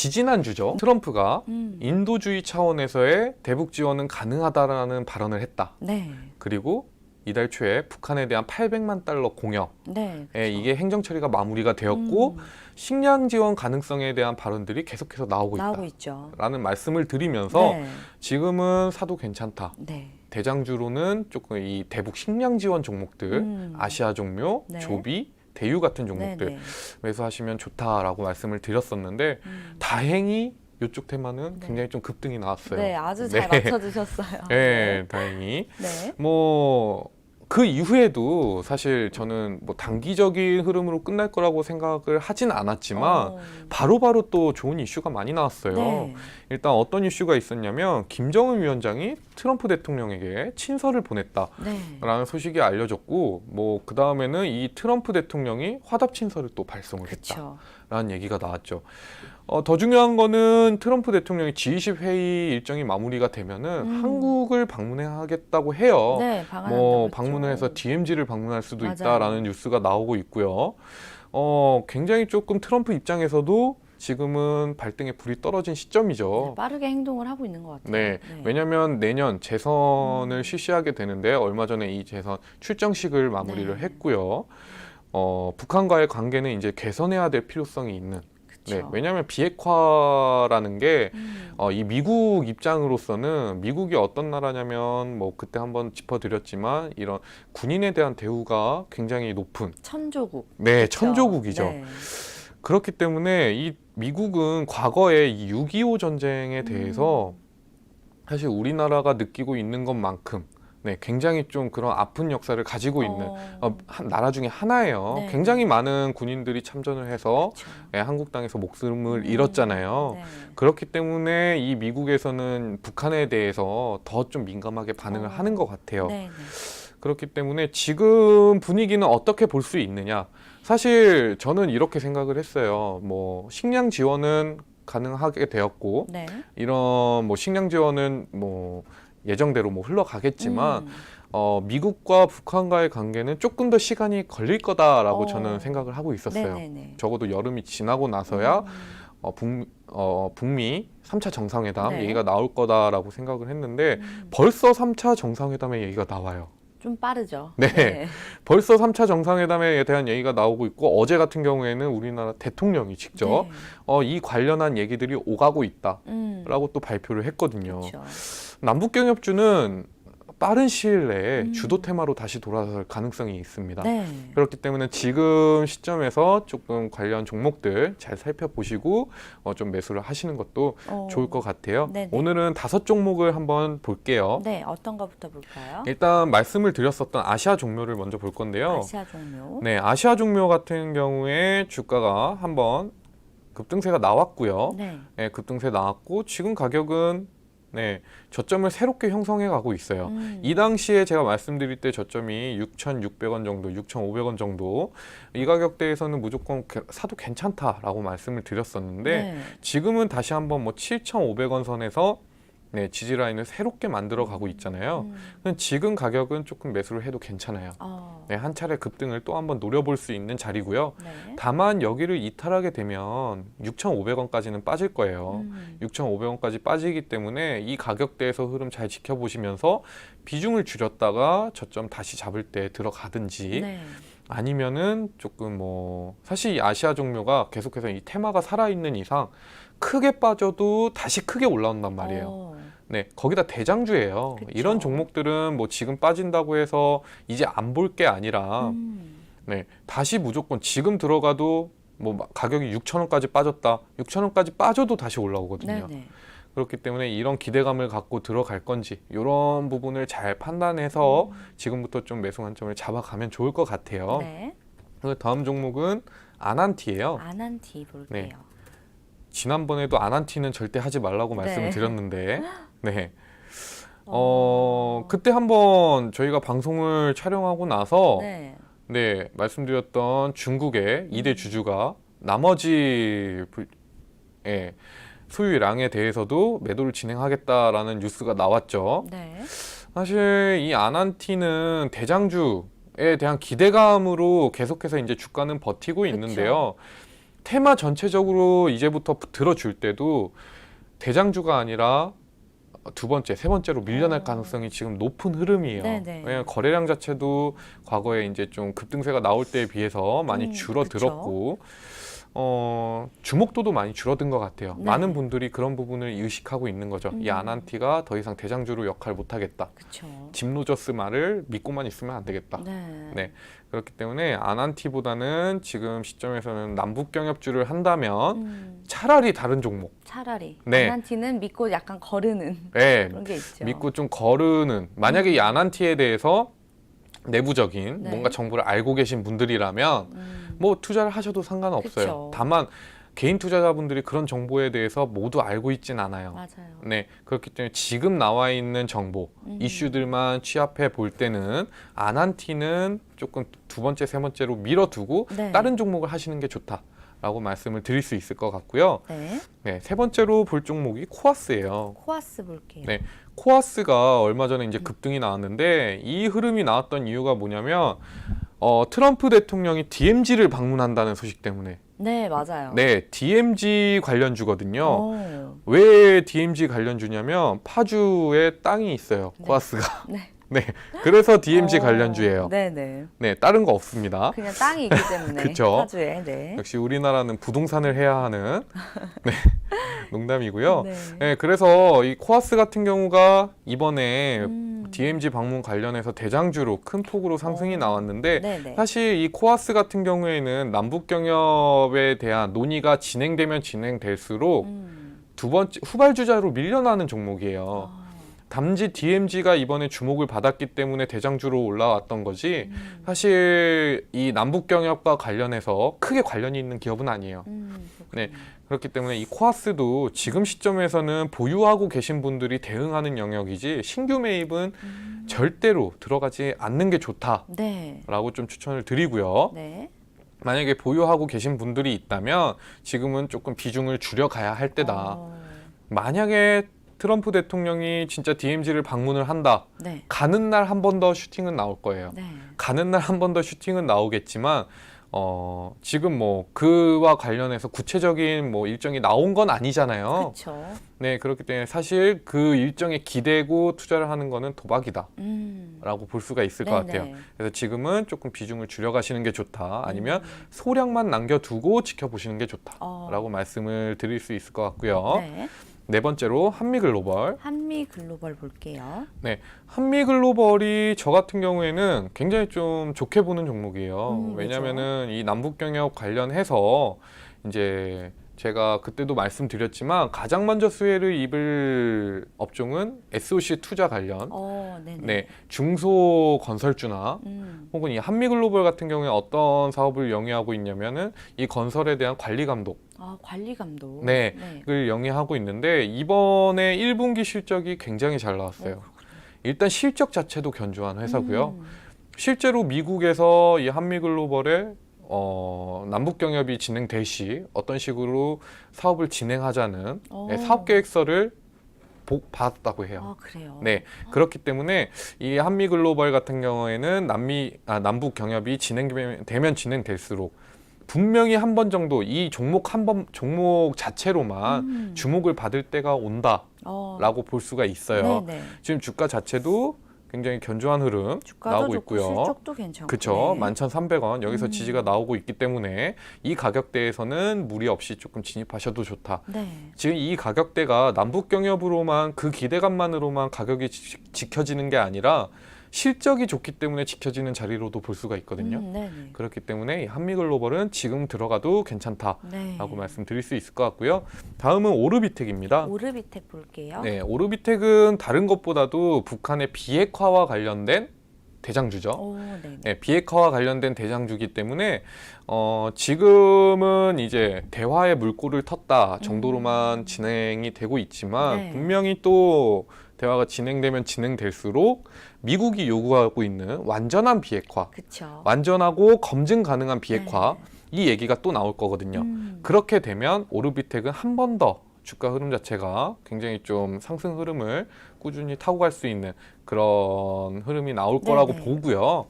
지지난주죠. 트럼프가 음. 인도주의 차원에서의 대북 지원은 가능하다라는 발언을 했다. 네. 그리고 이달 초에 북한에 대한 800만 달러 공여에 네. 이게 행정 처리가 마무리가 되었고 음, 식량 지원 가능성에 대한 발언들이 계속해서 나오고 나오고 있다. 라는 말씀을 드리면서 네. 지금은 사도 괜찮다. 네. 대장주로는 조금 이 대북 식량 지원 종목들, 음. 아시아 종묘, 네. 조비, 대유 같은 네, 종목들 네. 매수하시면 좋다라고 말씀을 드렸었는데 음. 다행히 이쪽 테마는 네. 굉장히 좀 급등이 나왔어요. 네, 아주 잘 네. 맞춰주셨어요. 네, 다행히 네. 뭐 그 이후에도 사실 저는 뭐 단기적인 흐름으로 끝날 거라고 생각을 하진 않았지만 어, 바로 바로 또 좋은 이슈가 많이 나왔어요. 네. 일단 어떤 이슈가 있었냐면 김정은 위원장이 트럼프 대통령에게 친서를 보냈다라는 네. 소식이 알려졌고 뭐 그 다음에는 이 트럼프 대통령이 화답 친서를 또 발송을 그렇죠. 했다 라는 얘기가 나왔죠. 어, 더 중요한 거는 트럼프 대통령이 G20 회의 일정이 마무리가 되면은 음. 한국을 방문하겠다고 해요. 네, 뭐 방문을 해서 DMZ를 방문할 수도 맞아요. 있다라는 뉴스가 나오고 있고요. 어, 굉장히 조금 트럼프 입장에서도 지금은 발등에 불이 떨어진 시점이죠. 빠르게 행동을 하고 있는 것 같아요. 네, 왜냐하면 내년 재선을 음. 실시하게 되는데 얼마 전에 이 재선 출정식을 마무리를 네. 했고요. 어, 북한과의 관계는 이제 개선해야 될 필요성이 있는. 네. 왜냐하면 비핵화라는 게 음. 어, 이 미국 입장으로서는 미국이 어떤 나라냐면 뭐 그때 한번 짚어드렸지만 이런 군인에 대한 대우가 굉장히 높은 천조국. 네 그렇죠. 천조국이죠. 네. 그렇기 때문에 이 미국은 과거에 이 6.25 전쟁에 대해서 음. 사실 우리나라가 느끼고 있는 것만큼 네 굉장히 좀 그런 아픈 역사를 가지고 있는 어, 어, 한 나라 중에 하나예요. 네. 굉장히 많은 군인들이 참전을 해서 그렇죠. 예, 한국 땅에서 목숨을 음. 잃었잖아요. 네. 그렇기 때문에 이 미국에서는 북한에 대해서 더 좀 민감하게 반응을 어. 하는 것 같아요. 네, 네. 그렇기 때문에 지금 분위기는 어떻게 볼 수 있느냐? 사실 저는 이렇게 생각을 했어요. 뭐 식량 지원은 가능하게 되었고 네. 이런 뭐 식량 지원은 뭐 예정대로 뭐 흘러가겠지만 음. 어, 미국과 북한과의 관계는 조금 더 시간이 걸릴 거다라고 어. 저는 생각을 하고 있었어요. 네, 네, 네. 적어도 여름이 지나고 나서야 음. 어, 북, 어, 북미 3차 정상회담 네. 얘기가 나올 거다라고 생각을 했는데 음. 벌써 3차 정상회담의 얘기가 나와요. 좀 빠르죠. 네. 벌써 3차 정상회담에 대한 얘기가 나오고 있고 어제 같은 경우에는 우리나라 대통령이 직접 네. 어, 이 관련한 얘기들이 오가고 있다라고 음. 또 발표를 했거든요. 그렇죠. 남북경협주는 빠른 시일 내에 음. 주도 테마로 다시 돌아설 가능성이 있습니다. 네. 그렇기 때문에 지금 시점에서 조금 관련 종목들 잘 살펴보시고 어, 좀 매수를 하시는 것도 어. 좋을 것 같아요. 네네. 오늘은 다섯 종목을 한번 볼게요. 네, 어떤 거부터 볼까요? 일단 말씀을 드렸었던 아시아 종묘를 먼저 볼 건데요. 아시아 종료. 네, 아시아 종묘 같은 경우에 주가가 한번 급등세가 나왔고요. 네. 네, 급등세 나왔고 지금 가격은 네, 저점을 새롭게 형성해 가고 있어요. 음. 이 당시에 제가 말씀드릴 때 저점이 6,600원 정도, 6,500원 정도 이 가격대에서는 무조건 게- 사도 괜찮다라고 말씀을 드렸었는데 네. 지금은 다시 한번 뭐 7,500원 선에서 네, 지지 라인을 새롭게 만들어 가고 있잖아요. 음. 지금 가격은 조금 매수를 해도 괜찮아요. 어. 네, 한 차례 급등을 또 한번 노려볼 수 있는 자리고요. 네. 다만 여기를 이탈하게 되면 6,500원까지는 빠질 거예요. 음. 6,500원까지 빠지기 때문에 이 가격대에서 흐름 잘 지켜보시면서 비중을 줄였다가 저점 다시 잡을 때 들어가든지 네. 아니면은 조금 뭐 사실 이 아시아 종묘가 계속해서 이 테마가 살아있는 이상 크게 빠져도 다시 크게 올라온단 말이에요. 어. 네, 거기다 대장주예요. 그쵸. 이런 종목들은 뭐 지금 빠진다고 해서 이제 안 볼 게 아니라 음. 네, 다시 무조건 지금 들어가도 뭐막 가격이 6,000원까지 빠졌다. 6,000원까지 빠져도 다시 올라오거든요. 네네. 그렇기 때문에 이런 기대감을 갖고 들어갈 건지 이런 부분을 잘 판단해서 지금부터 좀 매수 관점을 잡아가면 좋을 것 같아요. 네. 다음 종목은 아난티예요. 아난티 볼게요. 네. 지난번에도 아난티는 절대 하지 말라고 네. 말씀을 드렸는데, 네. 어, 그때 한번 저희가 방송을 촬영하고 나서 네, 네. 말씀드렸던 중국의 이 음. 2대 주주가 나머지 불, 예, 소유 량에 대해서도 매도를 진행하겠다라는 뉴스가 나왔죠. 네. 사실 이 아난티는 대장주에 대한 기대감으로 계속해서 이제 주가는 버티고 있는데요. 테마 전체적으로 이제부터 들어줄 때도 대장주가 아니라 두 번째, 세 번째로 밀려날 어. 가능성이 지금 높은 흐름이에요. 네네. 왜냐하면 거래량 자체도 과거에 이제 좀 급등세가 나올 때에 비해서 많이 음, 줄어들었고, 어, 주목도도 많이 줄어든 것 같아요. 네. 많은 분들이 그런 부분을 의식하고 있는 거죠. 이 음. 아난티가 더 이상 대장주로 역할 못하겠다. 짐 로저스 말을 믿고만 있으면 안 되겠다. 네. 네. 그렇기 때문에 아난티보다는 지금 시점에서는 남북 경협주를 한다면 음, 차라리 다른 종목, 차라리 네. 아난티는 믿고 약간 거르는 네, 그런 게 있죠. 믿고 좀 거르는 만약에 이 아난티에 대해서 내부적인 네. 뭔가 정보를 알고 계신 분들이라면 음, 뭐 투자를 하셔도 상관없어요. 그쵸. 다만 개인 투자자분들이 그런 정보에 대해서 모두 알고 있진 않아요. 맞아요. 네, 그렇기 때문에 지금 나와 있는 정보, 음. 이슈들만 취합해 볼 때는 아난티는 조금 두 번째, 세 번째로 밀어두고 네. 다른 종목을 하시는 게 좋다 라고 말씀을 드릴 수 있을 것 같고요. 네. 네, 세 번째로 볼 종목이 코아스예요. 코아스 볼게요. 네. 코아스가 얼마 전에 이제 급등이 나왔는데 이 흐름이 나왔던 이유가 뭐냐면 어, 트럼프 대통령이 DMZ를 방문한다는 소식 때문에 네, 맞아요. 네, DMZ 관련주거든요. 오, 왜 DMZ 관련주냐면 파주에 땅이 있어요. 네. 코아스가. 네. 네. 그래서 DMZ 어, 관련주예요. 네. 네, 네. 다른 거 없습니다. 그냥 땅이 있기 때문에 그쵸. 파주에. 네. 역시 우리나라는 부동산을 해야 하는 네. 농담이고요. 네. 네, 그래서 이 코아스 같은 경우가 이번에 음. DMZ 방문 관련해서 대장주로 큰 폭으로 상승이 어. 나왔는데 네, 네. 사실 이 코아스 같은 경우에는 남북 경협에 대한 논의가 진행되면 진행될수록 음. 두 번째 후발주자로 밀려나는 종목이에요. 아, 담지 DMZ가 이번에 주목을 받았기 때문에 대장주로 올라왔던 거지. 음. 사실 이 남북 경협과 관련해서 크게 관련이 있는 기업은 아니에요. 음, 네. 그렇기 때문에 이 코아스도 지금 시점에서는 보유하고 계신 분들이 대응하는 영역이지 신규 매입은 음. 절대로 들어가지 않는 게 좋다라고 네. 좀 추천을 드리고요. 네. 만약에 보유하고 계신 분들이 있다면 지금은 조금 비중을 줄여가야 할 때다. 어, 만약에 트럼프 대통령이 진짜 DMZ를 방문을 한다. 네. 가는 날 한 번 더 슈팅은 나올 거예요. 네. 가는 날 한 번 더 슈팅은 나오겠지만 어, 지금 뭐 그와 관련해서 구체적인 뭐 일정이 나온 건 아니잖아요. 그렇죠. 네, 그렇기 때문에 사실 그 일정에 기대고 투자를 하는 거는 도박이다라고 음. 볼 수가 있을 것 같아요. 네네. 그래서 지금은 조금 비중을 줄여가시는 게 좋다. 아니면 음. 소량만 남겨두고 지켜보시는 게 어. 좋다라고 말씀을 드릴 수 있을 것 같고요. 네. 네 번째로 한미 글로벌. 한미 글로벌 볼게요. 한미 글로벌이 저 같은 경우에는 굉장히 좀 좋게 보는 종목이에요. 음, 왜냐면은 이 남북 경협 관련해서 이제 제가 그때도 말씀드렸지만 가장 먼저 수혜를 입을 업종은 SOC 투자 관련, 어, 네네. 네 중소 건설주나 음. 혹은 이 한미글로벌 같은 경우에 어떤 사업을 영위하고 있냐면은 이 건설에 대한 관리 감독 아, 관리 감독. 네. 네. 을 영위하고 있는데 이번에 1분기 실적이 굉장히 잘 나왔어요. 어, 일단 실적 자체도 견조한 회사고요. 음. 실제로 미국에서 이 한미글로벌의 어, 남북 경협이 진행될 시 어떤 식으로 사업을 진행하자는 어. 네, 사업 계획서를 보- 받았다고 해요. 아, 그래요. 네, 그렇기 때문에 이 한미 글로벌 같은 경우에는 남미 아, 남북 경협이 진행되면 진행될수록 분명히 한 번 정도 이 종목 한 번 종목 자체로만 음. 주목을 받을 때가 온다라고 어. 볼 수가 있어요. 네네. 지금 주가 자체도 굉장히 견조한 흐름 나오고 있고요. 실적도 괜찮고. 그쵸. 네. 11,300원. 여기서 음. 지지가 나오고 있기 때문에 이 가격대에서는 무리 없이 조금 진입하셔도 좋다. 네. 지금 이 가격대가 남북 경협으로만 그 기대감만으로만 가격이 지, 지켜지는 게 아니라 실적이 좋기 때문에 지켜지는 자리로도 볼 수가 있거든요. 음, 네네. 그렇기 때문에 이 한미글로벌은 지금 들어가도 괜찮다라고 네. 말씀드릴 수 있을 것 같고요. 다음은 오르비텍입니다. 오르비텍 볼게요. 네, 오르비텍은 다른 것보다도 북한의 비핵화와 관련된 대장주죠. 오, 네네. 네, 비핵화와 관련된 대장주기 때문에 어, 지금은 이제 대화의 물꼬를 텄다 정도로만 음. 진행이 되고 있지만 네. 분명히 또 대화가 진행되면 진행될수록 미국이 요구하고 있는 완전한 비핵화, 그쵸. 완전하고 검증 가능한 비핵화 네. 이 얘기가 또 나올 거거든요. 음. 그렇게 되면 오르비텍은 한 번 더 주가 흐름 자체가 굉장히 좀 상승 흐름을 꾸준히 타고 갈 수 있는 그런 흐름이 나올 거라고 네네. 보고요.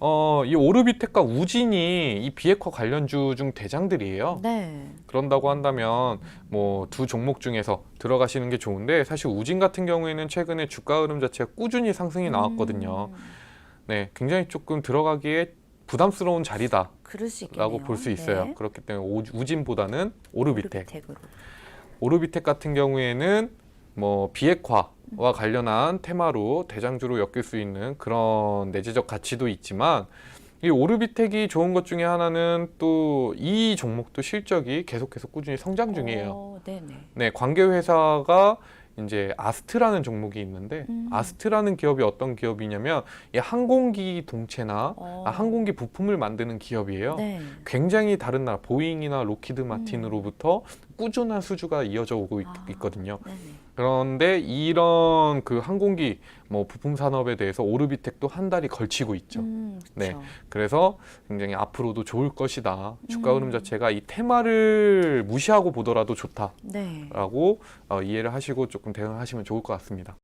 어, 이 오르비텍과 우진이 이 비핵화 관련주 중 대장들이에요. 네. 그런다고 한다면 뭐 두 종목 중에서 들어가시는 게 좋은데 사실 우진 같은 경우에는 최근에 주가 흐름 자체가 꾸준히 상승이 나왔거든요. 음, 네, 굉장히 조금 들어가기에 부담스러운 자리다라고. 볼 수 있어요. 네. 그렇기 때문에 오- 우진보다는 오르비텍. 오르비텍으로. 오르비텍 같은 경우에는 뭐 비핵화와 관련한 테마로 대장주로 엮일 수 있는 그런 내재적 가치도 있지만 이 오르비텍이 좋은 것 중에 하나는 또 이 종목도 실적이 계속해서 꾸준히 성장 중이에요. 어, 네네. 네, 관계 회사가 이제 아스트라는 종목이 있는데 음. 아스트라는 기업이 어떤 기업이냐면 이 항공기 동체나 어. 아, 항공기 부품을 만드는 기업이에요. 네. 굉장히 다른 나라 보잉이나 로키드 마틴으로부터 꾸준한 수주가 이어져 오고 있, 아. 거든요. 그런데 이런 그 항공기 뭐 부품 산업에 대해서 오르비텍도 한 달이 걸치고 있죠. 음, 네. 그래서 굉장히 앞으로도 좋을 것이다. 주가 음. 흐름 자체가 이 테마를 무시하고 보더라도 좋다라고 네. 어, 이해를 하시고 조금 대응하시면 좋을 것 같습니다.